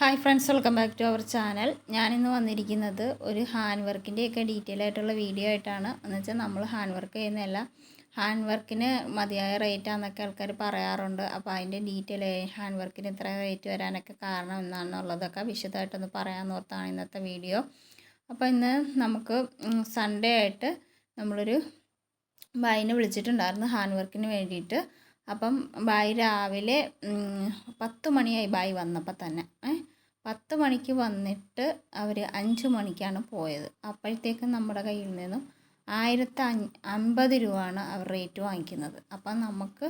Hi friends welcome back to our channel ഞാനിന്ന് വന്നിരിക്കുന്നത് ഒരു ഹാൻഡ് വർക്കിന്റെയൊക്കെ ഡീറ്റെയിൽ ആയിട്ടുള്ള വീഡിയോ ആയിട്ടാണ്. എന്ന് വെച്ചാൽ നമ്മൾ ഹാൻഡ് വർക്ക് ചെയ്യുന്നതല്ല. ഹാൻഡ് വർക്കിന് മതിയായ റേറ്റ് ആണെന്നൊക്കെ ആൾക്കാർ പറയാറുണ്ട്. അപ്പോൾ അതിന്റെ ഡീറ്റെയിൽ ഹാൻഡ് വർക്കിന് ഇത്ര റേറ്റ് വരാനൊക്കെ കാരണം എന്നാണെന്നുള്ളതൊക്കെ വിശദമായിട്ടൊന്ന് പറയാമെന്ന് ഓർത്താണ് ഇന്നത്തെ വീഡിയോ അപ്പോൾ ഇന്ന് നമുക്ക് സൺഡേ ആയിട്ട് നമ്മളൊരു ബൈനെ വിളിച്ചിട്ടുണ്ടായിരുന്നു. ഹാൻഡ് വർക്കിന് വേണ്ടിയിട്ട്. അപ്പം ബായി രാവിലെ പത്ത് മണിയായി ബായി വന്നപ്പോൾ തന്നെ. പത്ത് മണിക്ക് വന്നിട്ട് അവർ അഞ്ച് മണിക്കാണ് പോയത്. അപ്പോഴത്തേക്കും നമ്മുടെ കയ്യിൽ നിന്നും ആയിരത്തി അഞ്ഞ് അമ്പത് രൂപയാണ് അവർ റേറ്റ് വാങ്ങിക്കുന്നത്. അപ്പം നമുക്ക്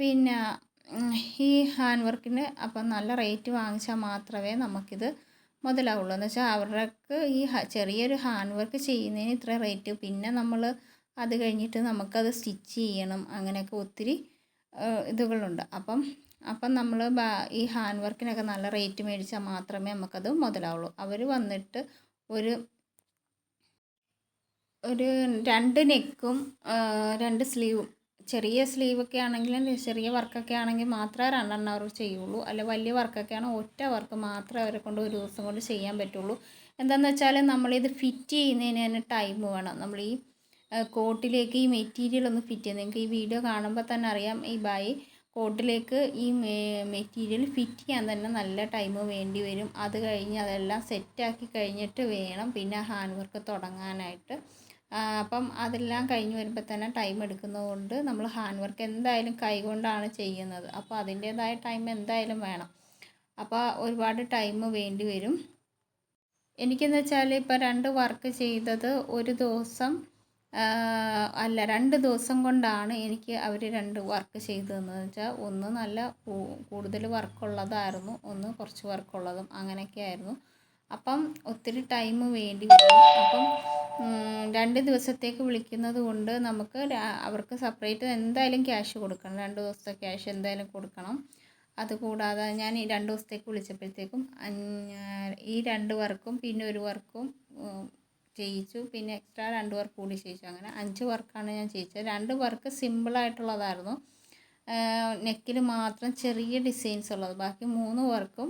പിന്നെ ഈ ഹാൻഡ് വർക്കിന് അപ്പം നല്ല റേറ്റ് വാങ്ങിച്ചാൽ മാത്രമേ നമുക്കിത് മുതലാവുള്ളൂ. എന്ന് വെച്ചാൽ അവർക്ക് ഈ ചെറിയൊരു ഹാൻഡ് വർക്ക് ചെയ്യുന്നതിന് ഇത്ര റേറ്റ്. പിന്നെ നമ്മൾ അത് കഴിഞ്ഞിട്ട് നമുക്കത് സ്റ്റിച്ച് ചെയ്യണം. അങ്ങനെയൊക്കെ ഒത്തിരി ഇതുകളുണ്ട്. അപ്പം അപ്പം നമ്മൾ ഈ ഹാൻഡ് വർക്കിനൊക്കെ നല്ല റേറ്റ് മേടിച്ചാൽ മാത്രമേ നമുക്കത് മുതലാവുള്ളൂ. അവർ വന്നിട്ട് ഒരു ഒരു രണ്ട് നെക്കും രണ്ട് സ്ലീവും ചെറിയ സ്ലീവൊക്കെ ആണെങ്കിലും ചെറിയ വർക്കൊക്കെ ആണെങ്കിൽ മാത്രമേ രണ്ടെണ്ണം അവർ ചെയ്യുള്ളൂ. അല്ലെ വലിയ വർക്കൊക്കെ ആണെങ്കിൽ ഒറ്റ വർക്ക് മാത്രമേ അവരെ കൊണ്ട് ഒരു ദിവസം കൊണ്ട് ചെയ്യാൻ പറ്റുള്ളൂ. എന്താണെന്ന് വെച്ചാൽ നമ്മളിത് ഫിറ്റ് ചെയ്യുന്നതിന് തന്നെ ടൈം വേണം. നമ്മൾ ഈ കോട്ടിലേക്ക് ഈ മെറ്റീരിയൽ ഒന്ന് ഫിറ്റ് ചെയ്യുന്നത് നിങ്ങൾക്ക് ഈ വീഡിയോ കാണുമ്പോൾ തന്നെ അറിയാം ഈ ബൈ കോട്ടിലേക്ക് ഈ മെറ്റീരിയൽ ഫിറ്റ് ചെയ്യാൻ തന്നെ നല്ല ടൈം വേണ്ടി വരും. അത് കഴിഞ്ഞ് അതെല്ലാം സെറ്റാക്കി കഴിഞ്ഞിട്ട് വേണം പിന്നെ ഹാൻഡ് വർക്ക് തുടങ്ങാനായിട്ട്. അപ്പം അതെല്ലാം കഴിഞ്ഞ് വരുമ്പോൾ തന്നെ ടൈം എടുക്കുന്നതുകൊണ്ട് നമ്മൾ ഹാൻഡ് വർക്ക് എന്തായാലും കൈകൊണ്ടാണ് ചെയ്യുന്നത്. അപ്പോൾ അതിന്റേതായ ടൈം എന്തായാലും വേണം. അപ്പോൾ ഒരുപാട് ടൈം വേണ്ടി വരും. എനിക്കെന്ന് വെച്ചാൽ ഇപ്പോൾ രണ്ട് വർക്ക് ചെയ്തത് ഒരു ദിവസം അല്ല രണ്ട് ദിവസം കൊണ്ടാണ് എനിക്ക് അവർ രണ്ട് വർക്ക് ചെയ്തു തന്നതെന്ന് വെച്ചാൽ ഒന്ന് നല്ല കൂടുതൽ വർക്കുള്ളതായിരുന്നു ഒന്ന് കുറച്ച് വർക്കുള്ളതും അങ്ങനെയൊക്കെ ആയിരുന്നു. അപ്പം ഒത്തിരി ടൈം വേണ്ടി വരും അപ്പം രണ്ട് ദിവസത്തേക്ക് വിളിക്കുന്നത് കൊണ്ട് നമുക്ക് അവർക്ക് സെപ്പറേറ്റ് എന്തായാലും ക്യാഷ് കൊടുക്കണം. രണ്ട് ദിവസത്തെ ക്യാഷ് എന്തായാലും കൊടുക്കണം. അതുകൂടാതെ ഞാൻ ഈ രണ്ട് ദിവസത്തേക്ക് വിളിച്ചപ്പോഴത്തേക്കും ഈ രണ്ട് വർക്കും പിന്നെ ഒരു വർക്കും ചെയ്യിച്ചു. പിന്നെ എക്സ്ട്രാ രണ്ട് വർക്ക് കൂടി ചെയ്യിച്ചു. അങ്ങനെ അഞ്ച് വർക്കാണ് ഞാൻ ചെയ്യിച്ചത്. രണ്ട് വർക്ക് സിമ്പിളായിട്ടുള്ളതായിരുന്നു നെക്കിൽ മാത്രം ചെറിയ ഡിസൈൻസ് ഉള്ളത്. ബാക്കി മൂന്ന് വർക്കും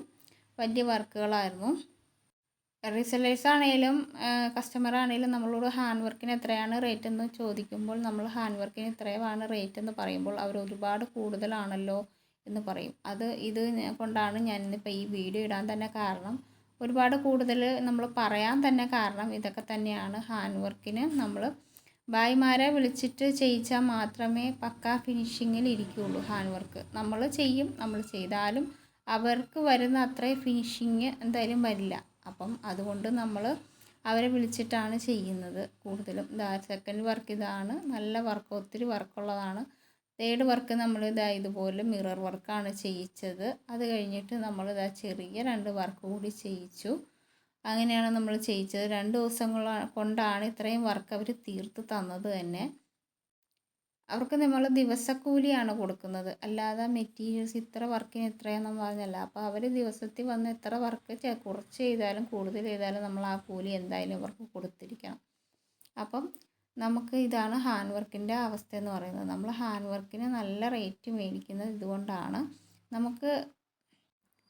വലിയ വർക്കുകളായിരുന്നു റീസെല്ലേഴ്സ് ആണെങ്കിലും കസ്റ്റമർ ആണെങ്കിലും നമ്മളോട് ഹാൻഡ് വർക്കിന് എത്രയാണ് റേറ്റ് എന്ന് ചോദിക്കുമ്പോൾ നമ്മൾ ഹാൻഡ് വർക്കിന് ഇത്രയുമാണ് റേറ്റ് എന്ന് പറയുമ്പോൾ അവർ ഒരുപാട് കൂടുതലാണല്ലോ എന്ന് പറയും. അത് ഇത് കൊണ്ടാണ് ഞാനിന്നിപ്പോൾ ഈ വീഡിയോ ഇടാൻ തന്നെ കാരണം ഒരുപാട് കൂടുതൽ നമ്മൾ പറയാൻ തന്നെ കാരണം ഇതൊക്കെ തന്നെയാണ് ഹാൻഡ് വർക്കിന് നമ്മൾ ബായിമാരെ വിളിച്ചിട്ട് ചെയ്യിച്ചാൽ മാത്രമേ പക്ക ഫിനിഷിങ്ങിൽ ഇരിക്കുകയുള്ളൂ ഹാൻഡ് വർക്ക് നമ്മൾ ചെയ്യും നമ്മൾ ചെയ്താലും അവർക്ക് വരുന്ന അത്രയും ഫിനിഷിങ് എന്തായാലും വരില്ല. അപ്പം അതുകൊണ്ട് നമ്മൾ അവരെ വിളിച്ചിട്ടാണ് ചെയ്യുന്നത്. കൂടുതലും സെക്കൻഡ് വർക്ക് ഇതാണ്. നല്ല വർക്ക് ഒത്തിരി വർക്കുള്ളതാണ് തേർഡ് വർക്ക് നമ്മൾ ഇതാ ഇതുപോലെ മിറർ വർക്കാണ് ചെയ്യിച്ചത്. അത് കഴിഞ്ഞിട്ട് നമ്മൾ ഇതാ ചെറിയ രണ്ട് വർക്ക് കൂടി ചെയ്യിച്ചു. അങ്ങനെയാണ് നമ്മൾ ചെയ്യിച്ചത്. രണ്ട് ദിവസങ്ങൾ കൊണ്ടാണ് ഇത്രയും വർക്ക് അവർ തീർത്ത് തന്നത് തന്നെ. അവർക്ക് നമ്മൾ ദിവസക്കൂലിയാണ് കൊടുക്കുന്നത്. അല്ലാതെ മെറ്റീരിയൽസ് ഇത്ര വർക്കിന് ഇത്രയെന്നും പറഞ്ഞല്ല. അപ്പോൾ അവർ ദിവസത്തിൽ വന്ന് എത്ര വർക്ക് കുറച്ച് ചെയ്താലും കൂടുതൽ ചെയ്താലും നമ്മൾ ആ കൂലി എന്തായാലും അവർക്ക് കൊടുത്തിരിക്കണം. അപ്പം നമുക്ക് ഇതാണ് ഹാൻഡ് വർക്കിന്റെ അവസ്ഥ എന്ന് പറയുന്നത്. നമ്മൾ ഹാൻഡ് വർക്കിന് നല്ല റേറ്റ് മേടിക്കുന്നത് ഇതുകൊണ്ടാണ്. നമുക്ക്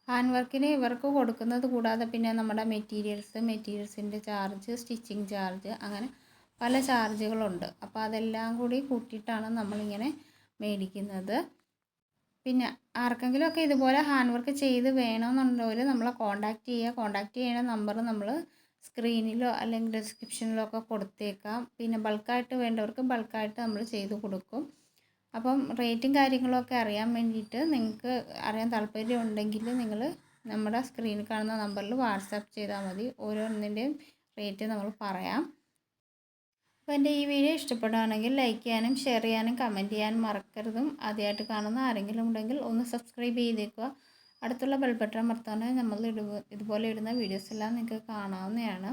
ഹാൻഡ് വർക്കിന് ഇവർക്ക് കൊടുക്കുന്നത് കൂടാതെ പിന്നെ നമ്മുടെ മെറ്റീരിയൽസ് മെറ്റീരിയൽസിന്റെ ചാർജ് സ്റ്റിച്ചിങ് ചാർജ് അങ്ങനെ പല ചാർജുകളുണ്ട്. അപ്പോൾ അതെല്ലാം കൂടി കൂട്ടിയിട്ടാണ് നമ്മളിങ്ങനെ മേടിക്കുന്നത്. പിന്നെ ആർക്കെങ്കിലുമൊക്കെ ഇതുപോലെ ഹാൻഡ് വർക്ക് ചെയ്ത് വേണമെന്നുണ്ടെങ്കിൽ നമ്മളെ കോൺടാക്റ്റ് ചെയ്യുക. കോൺടാക്റ്റ് ചെയ്യുന്ന നമ്പർ നമ്മൾ സ്ക്രീനിലോ അല്ലെങ്കിൽ ഡിസ്ക്രിപ്ഷനിലോ ഒക്കെ കൊടുത്തേക്കാം. പിന്നെ ബൾക്കായിട്ട് വേണ്ടവർക്ക് ബൾക്കായിട്ട് നമ്മൾ ചെയ്ത് കൊടുക്കും. അപ്പം റേറ്റും കാര്യങ്ങളൊക്കെ അറിയാൻ വേണ്ടിയിട്ട് നിങ്ങൾക്ക് അറിയാൻ താല്പര്യം ഉണ്ടെങ്കിൽ നിങ്ങൾ നമ്മുടെ സ്ക്രീനിൽ കാണുന്ന നമ്പറിൽ വാട്സാപ്പ് ചെയ്താൽ മതി. ഓരോന്നിന്റെയും റേറ്റ് നമ്മൾ പറയാം. അപ്പോൾ എന്റെ ഈ വീഡിയോ ഇഷ്ടപ്പെടുകയാണെങ്കിൽ ലൈക്ക് ചെയ്യാനും ഷെയർ ചെയ്യാനും കമന്റ് ചെയ്യാനും മറക്കരുതും. ആദ്യമായിട്ട് കാണുന്ന ആരെങ്കിലും ഉണ്ടെങ്കിൽ ഒന്ന് സബ്സ്ക്രൈബ് ചെയ്തേക്കുക. അടുത്തുള്ള ബെൽബട്ടൺ അമർത്താൻ നമ്മൾ ഇതുപോലെ ഇടുന്ന വീഡിയോസ് എല്ലാം നിങ്ങൾക്ക് കാണാവുന്നതാണ്.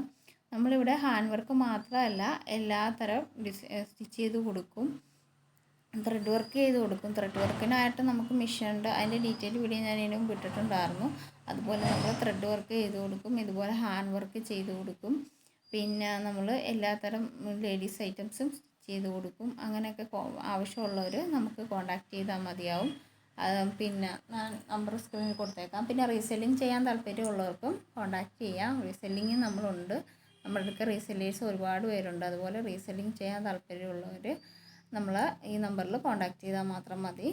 നമ്മളിവിടെ ഹാൻഡ് വർക്ക് മാത്രമല്ല എല്ലാത്തരം ഡിസ് സ്റ്റിച്ച് ചെയ്ത് കൊടുക്കും. ത്രെഡ് വർക്ക് ചെയ്ത് കൊടുക്കും. ത്രെഡ് വർക്കിനായിട്ട് നമുക്ക് മെഷീൻ ഉണ്ട്. അതിന്റെ ഡീറ്റെയിൽ വീഡിയോ ഞാൻ ഇതിനും വിട്ടിട്ടുണ്ടായിരുന്നു അതുപോലെ നമ്മൾ ത്രെഡ് വർക്ക് ചെയ്ത് കൊടുക്കും. ഇതുപോലെ ഹാൻഡ് വർക്ക് ചെയ്ത് കൊടുക്കും. പിന്നെ നമ്മൾ എല്ലാ എല്ലാത്തരം ലേഡീസ് ഐറ്റംസും ചെയ്ത് കൊടുക്കും. അങ്ങനെയൊക്കെ ആവശ്യമുള്ളവർ നമുക്ക് കോണ്ടാക്ട് ചെയ്താൽ മതിയാവും. പിന്നെ നമ്പർ സ്ക്രീനിൽ കൊടുത്തേക്കാം. പിന്നെ റീസെല്ലിംഗ് ചെയ്യാൻ താല്പര്യമുള്ളവർക്കും കോൺടാക്റ്റ് ചെയ്യാം. റീസെല്ലിങ് നമ്മളുണ്ട്. നമ്മുടെ അടുത്ത് റീസെല്ലേഴ്സ് ഒരുപാട് പേരുണ്ട്. അതുപോലെ റീസെല്ലിംഗ് ചെയ്യാൻ താല്പര്യമുള്ളവർ നമ്മൾ ഈ നമ്പറിൽ കോൺടാക്റ്റ് ചെയ്താൽ മാത്രം മതി.